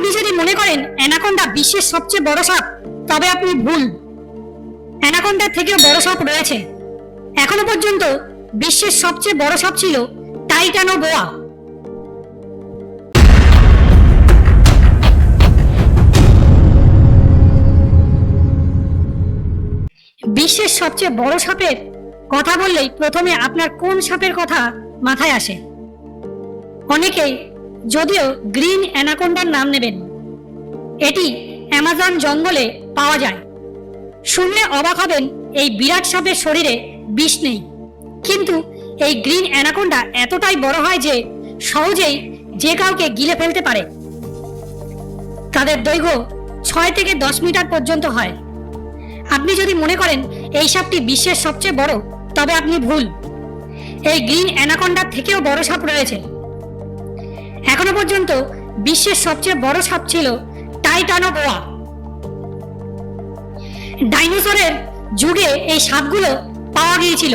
আপনি যদি মনে করেন অ্যানাকোন্ডা বিশ্বের সবচেয়ে বড় সাপ, তবে আপনি ভুল। অ্যানাকোন্ডার থেকেও বড় সাপ রয়েছে। এখনও পর্যন্ত বিশ্বের সবচেয়ে বড় সাপ ছিল টাইটানো বোয়া বিশ্বের সবচেয়ে বড় সাপের কথা বললেই প্রথমে আপনার কোন সাপের কথা মাথায় আসে? অনেকেই যদিও গ্রিন অ্যানাকোন্ডার নাম নেবেন। এটি অ্যামাজন জঙ্গলে পাওয়া যায়। শুনলে অবাক হবেন, এই বিরাট সাপের শরীরে বিষ নেই। কিন্তু এই গ্রিন অ্যানাকোন্ডা এতটাই বড় হয় যে সহজেই যে কাউকে গিলে ফেলতে পারে। তাদের দৈর্ঘ্য ছয় থেকে দশ মিটার পর্যন্ত হয়। আপনি যদি মনে করেন এই সাপটি বিশ্বের সবচেয়ে বড়, তবে আপনি ভুল। এই গ্রিন অ্যানাকোন্ডার থেকেও বড় সাপ রয়েছে। এখনও পর্যন্ত বিশ্বের সবচেয়ে বড় সাপ ছিল টাইটানো বোয়া ডাইনোসরের যুগে এই সাপগুলো পাওয়া গিয়েছিল।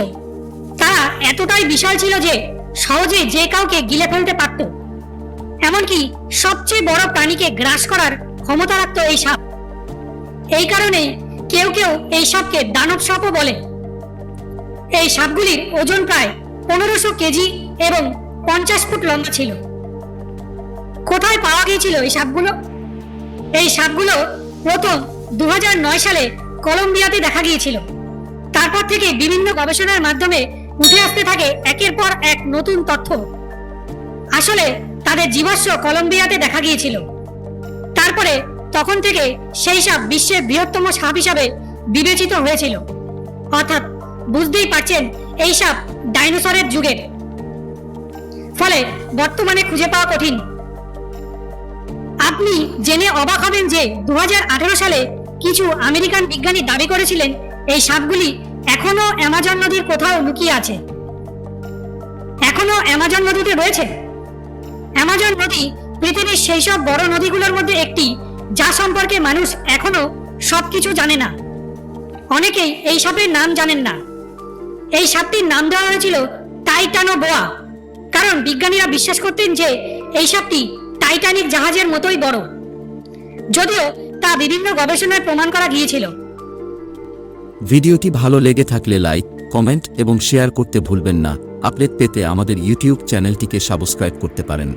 তারা এতটাই বিশাল ছিল যে সহজে যে কাউকে গিলে ফেলতে পারত। এমনকি সবচেয়ে বড় প্রাণীকে গ্রাস করার ক্ষমতা রাখত এই সাপ। এই কারণে কেউ কেউ এই সাপকে দানব সাপও বলে। এই সাপগুলির ওজন প্রায় পনেরোশো কেজি এবং পঞ্চাশ ফুট লম্বা ছিল। কোথায় পাওয়া গিয়েছিল এই সাপগুলো? এই সাপগুলো প্রথম দু হাজার নয় সালে কলম্বিয়াতে দেখা গিয়েছিল। তারপর থেকে বিভিন্ন গবেষণার মাধ্যমে উঠে আসতে থাকে একের পর এক নতুন তথ্য। আসলে তাদের জীবাশ্ম কলম্বিয়াতে দেখা গিয়েছিল। তারপরে তখন থেকে সেই সাপ বিশ্বের বৃহত্তম সাপ হিসাবে বিবেচিত হয়েছিল। অর্থাৎ বুঝতেই পারছেন এই সাপ ডাইনোসরের যুগের। ফলে বর্তমানে খুঁজে পাওয়া কঠিন। আপনি জেনে অবাক হবেন যে দু হাজার আঠারো সালে কিছু আমেরিকান বিজ্ঞানী দাবি করেছিলেন, এই সাপগুলি এখনও অ্যামাজন নদীর কোথাও লুকিয়ে আছে। এখনও অ্যামাজন নদীতে রয়েছে। অ্যামাজন নদী পৃথিবীর সেই সব বড় নদীগুলোর মধ্যে একটি, যা সম্পর্কে মানুষ এখনও সবকিছু জানে না। অনেকেই এই সাপের নাম জানেন না। এই সাপটির নাম দেওয়া হয়েছিল টাইটানো বোয়া কারণ বিজ্ঞানীরা বিশ্বাস করতেন যে এই সাপটি টাইটানিক জাহাজের মতোই বড়। যদিও তা বিভিন্ন গবেষণায় প্রমাণ করা গিয়েছিল। ভিডিওটি ভালো লেগে থাকলে লাইক, কমেন্ট এবং শেয়ার করতে ভুলবেন না। আপডেট পেতে আমাদের ইউটিউব চ্যানেলটিকে সাবস্ক্রাইব করতে পারেন।